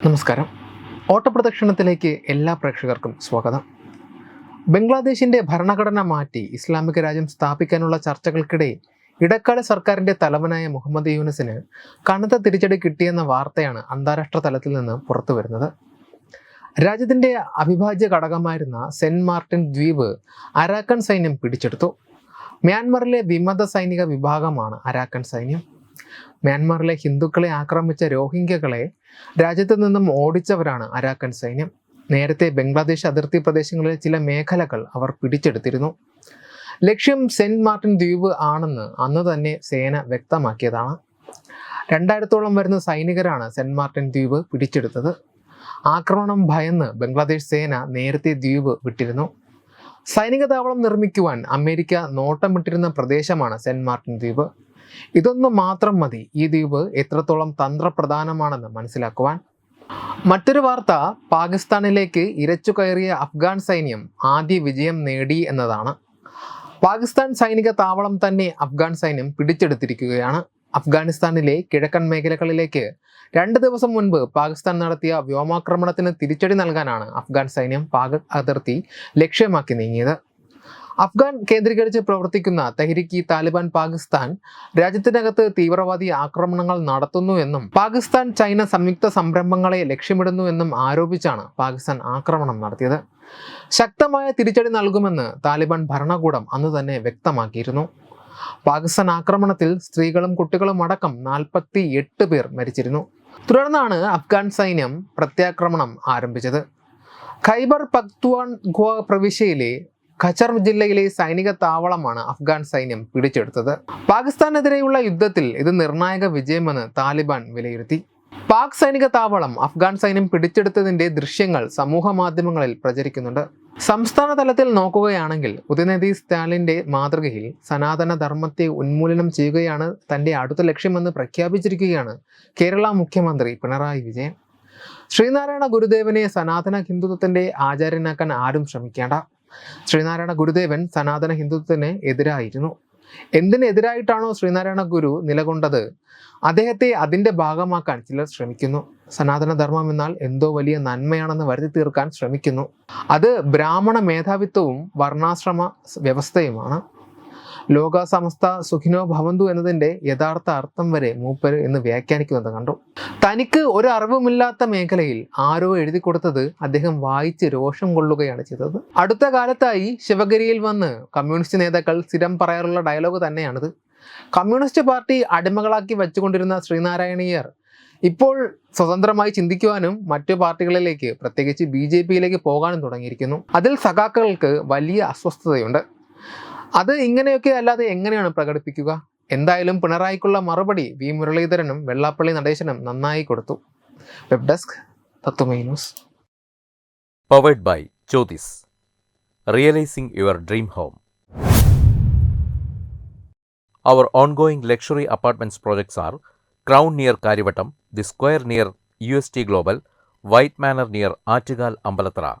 നമസ്കാരം. ഓട്ടപ്രദക്ഷിണത്തിലേക്ക് എല്ലാ പ്രേക്ഷകർക്കും സ്വാഗതം. ബംഗ്ലാദേശിന്റെ ഭരണഘടന മാറ്റി ഇസ്ലാമിക രാജ്യം സ്ഥാപിക്കാനുള്ള ചർച്ചകൾക്കിടെ ഇടക്കാല സർക്കാരിന്റെ തലവനായ മുഹമ്മദ് യൂനസിന് കനത്ത തിരിച്ചടി കിട്ടിയെന്ന വാർത്തയാണ് അന്താരാഷ്ട്ര തലത്തിൽ നിന്ന് പുറത്തു വരുന്നത്. രാജ്യത്തിന്റെ അവിഭാജ്യ ഘടകമായിരുന്ന സെന്റ് മാർട്ടിൻ ദ്വീപ് അരാക്കൻ സൈന്യം പിടിച്ചെടുത്തു. മ്യാൻമറിലെ വിമത സൈനിക വിഭാഗമാണ് അരാക്കൻ സൈന്യം. മ്യാൻമറിലെ ഹിന്ദുക്കളെ ആക്രമിച്ച രോഹിംഗ്യകളെ രാജ്യത്തു നിന്നും ഓടിച്ചവരാണ് അരാക്കൻ സൈന്യം. നേരത്തെ ബംഗ്ലാദേശ് അതിർത്തി പ്രദേശങ്ങളിലെ ചില മേഖലകൾ അവർ പിടിച്ചെടുത്തിരുന്നു. ലക്ഷ്യം സെന്റ് മാർട്ടിൻ ദ്വീപ് ആണെന്ന് അന്ന് തന്നെ സേന വ്യക്തമാക്കിയതാണ്. രണ്ടായിരത്തോളം വരുന്ന സൈനികരാണ് സെന്റ് മാർട്ടിൻ ദ്വീപ് പിടിച്ചെടുത്തത്. ആക്രമണം ഭയന്ന് ബംഗ്ലാദേശ് സേന നേരത്തെ ദ്വീപ് വിട്ടിരുന്നു. സൈനിക താവളം നിർമ്മിക്കുവാൻ അമേരിക്ക നോട്ടമിട്ടിരുന്ന പ്രദേശമാണ് സെന്റ് മാർട്ടിൻ ദ്വീപ്. ഇതൊന്നും മാത്രം മതി. ഈ ദ്വീപ് എത്രത്തോളം തന്ത്രപ്രധാനമാണെന്ന് മനസ്സിലാക്കുവാൻ. മറ്റൊരു വാർത്ത പാകിസ്ഥാനിലേക്ക് ഇരച്ചു കയറിയ അഫ്ഗാൻ സൈന്യം ആദ്യ വിജയം നേടി എന്നതാണ്. പാകിസ്ഥാൻ സൈനിക താവളം തന്നെ അഫ്ഗാൻ സൈന്യം പിടിച്ചെടുത്തിരിക്കുകയാണ്. അഫ്ഗാനിസ്ഥാനിലെ കിഴക്കൻ മേഖലകളിലേക്ക് രണ്ട് ദിവസം മുൻപ് പാകിസ്ഥാൻ നടത്തിയ വ്യോമാക്രമണത്തിന് തിരിച്ചടി നൽകാനാണ് അഫ്ഗാൻ സൈന്യം പാക് അതിർത്തി ലക്ഷ്യമാക്കി നീങ്ങിയത്. അഫ്ഗാൻ കേന്ദ്രീകരിച്ച് പ്രവർത്തിക്കുന്ന തെഹ്രിക്ക് താലിബാൻ പാകിസ്ഥാൻ രാജ്യത്തിനകത്ത് തീവ്രവാദി ആക്രമണങ്ങൾ നടത്തുന്നു എന്നും പാകിസ്ഥാൻ ചൈന സംയുക്ത സംരംഭങ്ങളെ ലക്ഷ്യമിടുന്നു എന്നും ആരോപിച്ചാണ് പാകിസ്ഥാൻ ആക്രമണം നടത്തിയത്. ശക്തമായ തിരിച്ചടി നൽകുമെന്ന് താലിബാൻ ഭരണകൂടം അന്ന് തന്നെ വ്യക്തമാക്കിയിരുന്നു. പാകിസ്ഥാൻ ആക്രമണത്തിൽ സ്ത്രീകളും കുട്ടികളും അടക്കം നാൽപ്പത്തി എട്ട് പേർ മരിച്ചിരുന്നു. തുടർന്നാണ് അഫ്ഗാൻ സൈന്യം പ്രത്യാക്രമണം ആരംഭിച്ചത്. ഖൈബർ പക്വാൻ ഖ്വ പ്രവിശ്യയിലെ ഖച്ചർ ജില്ലയിലെ സൈനിക താവളമാണ് അഫ്ഗാൻ സൈന്യം പിടിച്ചെടുത്തത്. പാകിസ്ഥാനെതിരെയുള്ള യുദ്ധത്തിൽ ഇത് നിർണായക വിജയമെന്ന് താലിബാൻ വിലയിരുത്തി. പാക് സൈനിക താവളം അഫ്ഗാൻ സൈന്യം പിടിച്ചെടുത്തതിന്റെ ദൃശ്യങ്ങൾ സമൂഹ മാധ്യമങ്ങളിൽ പ്രചരിക്കുന്നുണ്ട്. സംസ്ഥാന തലത്തിൽ നോക്കുകയാണെങ്കിൽ ഉദയനിധി സ്റ്റാലിന്റെ മാതൃകയിൽ സനാതന ധർമ്മത്തെ ഉന്മൂലനം ചെയ്യുകയാണ് തന്റെ അടുത്ത ലക്ഷ്യമെന്ന് പ്രഖ്യാപിച്ചിരിക്കുകയാണ് കേരള മുഖ്യമന്ത്രി പിണറായി വിജയൻ. ശ്രീനാരായണ ഗുരുദേവനെ സനാതന ഹിന്ദുത്വത്തിന്റെ ആചാര്യനാക്കാൻ ആരും ശ്രമിക്കേണ്ട. ശ്രീനാരായണ ഗുരുദേവൻ സനാതന ഹിന്ദുത്വത്തിന് എതിരായിരുന്നു. എന്തിനെതിരായിട്ടാണോ ശ്രീനാരായണ ഗുരു നിലകൊണ്ടത്? അദ്ദേഹത്തെ അതിന്റെ ഭാഗമാക്കാൻ ചിലർ ശ്രമിക്കുന്നു. സനാതനധർമ്മം എന്നാൽ എന്തോ വലിയ നന്മയാണെന്ന് വരുത്തി തീർക്കാൻ ശ്രമിക്കുന്നു. അത് ബ്രാഹ്മണ മേധാവിത്വവും വർണാശ്രമ വ്യവസ്ഥയുമാണ്. ലോക സമസ്ത സുഖിനോ ഭവന്തു എന്നതിന്റെ യഥാർത്ഥ അർത്ഥം വരെ മൂപ്പർ എന്ന് വ്യാഖ്യാനിക്കുമെന്ന് കണ്ടു. തനിക്ക് ഒരു അറിവുമില്ലാത്ത മേഖലയിൽ ആരോ എഴുതി കൊടുത്തത് അദ്ദേഹം വായിച്ച് രോഷം കൊള്ളുകയാണ് ചെയ്തത്. അടുത്ത കാലത്തായി ശിവഗിരിയിൽ വന്ന് കമ്മ്യൂണിസ്റ്റ് നേതാക്കൾ സ്ഥിരം പറയാറുള്ള ഡയലോഗ് തന്നെയാണിത്. കമ്മ്യൂണിസ്റ്റ് പാർട്ടി അടിമകളാക്കി വെച്ചുകൊണ്ടിരുന്ന ശ്രീനാരായണീയർ ഇപ്പോൾ സ്വതന്ത്രമായി ചിന്തിക്കുവാനും മറ്റു പാർട്ടികളിലേക്ക് പ്രത്യേകിച്ച് ബി ജെ പിയിലേക്ക് പോകാനും തുടങ്ങിയിരിക്കുന്നു. അതിൽ സഖാക്കൾക്ക് വലിയ അസ്വസ്ഥതയുണ്ട്. അത് ഇങ്ങനെയൊക്കെ അല്ലാതെ എങ്ങനെയാണ് പ്രകടിപ്പിക്കുക എന്തായാലും പിണറായിക്കുള്ള മറുപടി വി മുരളീധരനും വെള്ളാപ്പള്ളി നടേശനും നന്നായി കൊടുത്തു web desk Tatwamayi news Powered by Jyotis. Realizing your dream home. Our ongoing luxury apartments projects are Crown near Karivattam, The Square near UST Global, White Manor near Achigal Ambalatra,